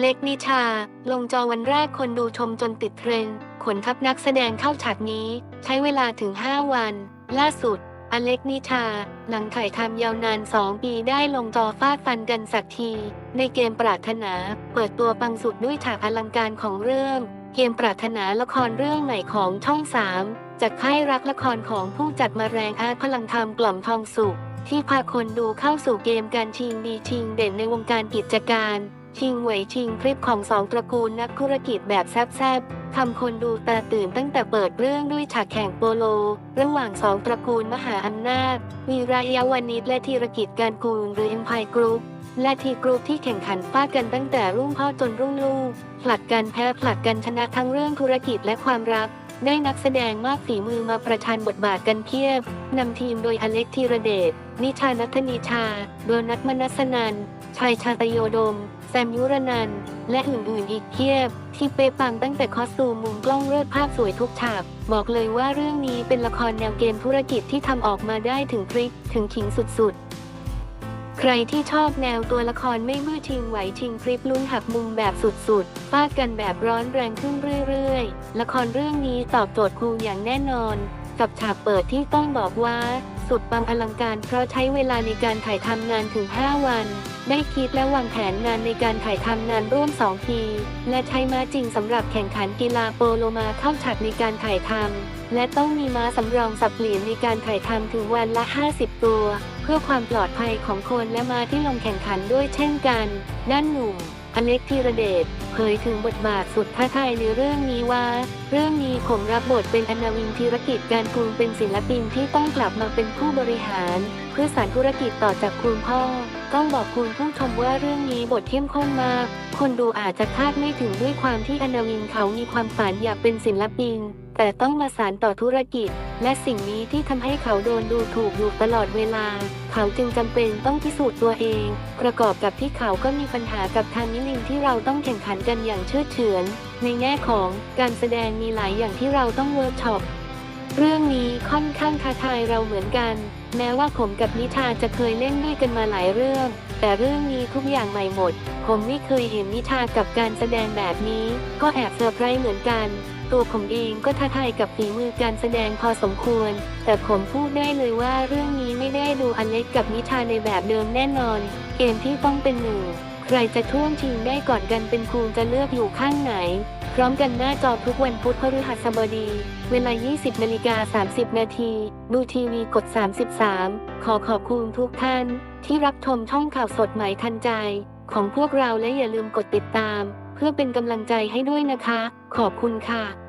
เล็กนิชา ลงจอวันแรกคนดูชมจนติดเทรนด์ขนทัพนักแสดงเข้าฉากนี้ ใช้เวลาถึง 5 วัน ล่าสุด อเล็กนิชา หลังถ่ายทำยาวนาน 2 ปีได้ลงจอฟาดฟันกันสักที ในเกมปรารถนา เปิดตัวปังสุดด้วยฉากอลังการของเรื่อง เกมปรารถนาละครเรื่องใหม่ของช่อง 3 จากค่ายรักละครของผู้จัดมาแรงอาร์พลังธรรมกล่อมทองสุขที่พาคนดูเข้าสู่เกมการชิงดีชิงเด่นในวงการกิจการ ชิงเหวยชิงคลิปของสองตระกูลนักธุรกิจแบบแซบๆทำคนดูตาตื่นตั้งแต่เปิดเรื่องด้วยฉากแข่งโปโล ระหว่างสองตระกูลมหาอำนาจวีระยาวานิชและธีรกิจการกูลหรือ Empire Group และทีกรุ๊ปที่แข่งขันฟาดกันตั้งแต่รุ่งพ่อจนรุ่งลูกผลัดกันแพ้ผลัดกันชนะทั้งเรื่องธุรกิจและความรัก ได้นักแสดงมากฝีมือมาประชันบทบาทกันเพียบนำทีมโดยอเล็กธีรเดชนิชานัทนิชา โดนัทมนัสนันชัยชาตโยดม ซมยุรนัน และอื่นๆอีกเพียบ ที่เป๊ะปังตั้งแต่คอสตูมมุมกล้องเลือดภาพสวยทุกฉาก บอกเลยว่าเรื่องนี้เป็นละครแนวเกมธุรกิจที่ทำออกมาได้ถึงพริกถึงขิงสุดๆใครที่ชอบแนวตัวละครไม่มือชิงไหวชิงพริบลุ้นหักมุมแบบสุดๆฟาดกันแบบร้อนแรงขึ้นเรื่อยๆ ละครเรื่องนี้ตอบโจทย์ครูอย่างแน่นอน กับฉากเปิดที่ต้องบอกว่า สุดปังอลังการเพราะใช้เวลาในการถ่ายทำงานถึง 5 วัน ได้คิดและวางแผนงานในการถ่ายทำนานร่วม 2 ปี และใช้ม้าจริงสำหรับแข่งขันกีฬาโปโลมาเข้าฉากในการถ่ายทำและต้องมีม้าสำรองสับเปลี่ยนในการถ่ายทำถึงวันละ 50 ตัว เพื่อความปลอดภัยของคนและม้าที่ลงแข่งขันด้วยเช่นกัน ด้านหนุ่ม อเล็กธีรเดชเผยถึงบทบาทสุดท้าทายในเรื่องนี้ว่า เรื่องนี้ผมรับบทเป็นอนาวินธีรกิจการกุงเป็นศิลปินที่ต้องกลับมาเป็นผู้บริหาร เพื่อสานธุรกิจต่อจากคุณพ่อ ต้องบอกคุณผู้ชมว่าเรื่องนี้บทเข้มข้นมาก คนดูอาจจะคาดไม่ถึงด้วยความที่อนาวินเขามีความฝันอยากเป็นศิลปิน แต่ต้องมาสานต่อธุรกิจ และสิ่งนี้ที่ทำให้เขาโดนดูถูกอยู่ตลอดเวลา เขาจึงจำเป็นต้องพิสูจน์ตัวเอง ประกอบกับที่เขาก็มีปัญหากับทางนิลินที่เราต้องแข่งขันกันอย่างเชื่อเฉือน ในแง่ของการแสดงมีหลายอย่างที่เราต้องเวิร์กช็อปเรื่องนี้ค่อนข้างท้าทายเราเหมือนกัน แม้ว่าผมกับนิชาจะเคยเล่นด้วยกันมาหลายเรื่อง แต่เรื่องนี้ทุกอย่างใหม่หมด ผมไม่เคยเห็นนิชากับการแสดงแบบนี้ ก็แอบเซอร์ไพรส์เหมือนกัน ตัวผมเองก็ท้าทายกับฝีมือการแสดงพอสมควร แต่ผมพูดได้เลยว่าเรื่องนี้ไม่ได้ดูอเล็กกับนิชาในแบบเดิมแน่นอน เกมที่ต้องเป็นหนึ่งใครจะท่วงชิงได้ก่อนกันเป็นครูจะเลือกอยู่ข้างไหน พร้อมกันหน้าจอทุกวันพุธพฤหัสบดี เวลา 20นาฬิกา30 นาที ดูทีวีกด 33 ขอขอบคุณทุกท่าน ที่รับชมช่องข่าวสดใหม่ทันใจ ของพวกเราและอย่าลืมกดติดตาม เพื่อเป็นกำลังใจให้ด้วยนะคะ ขอบคุณค่ะ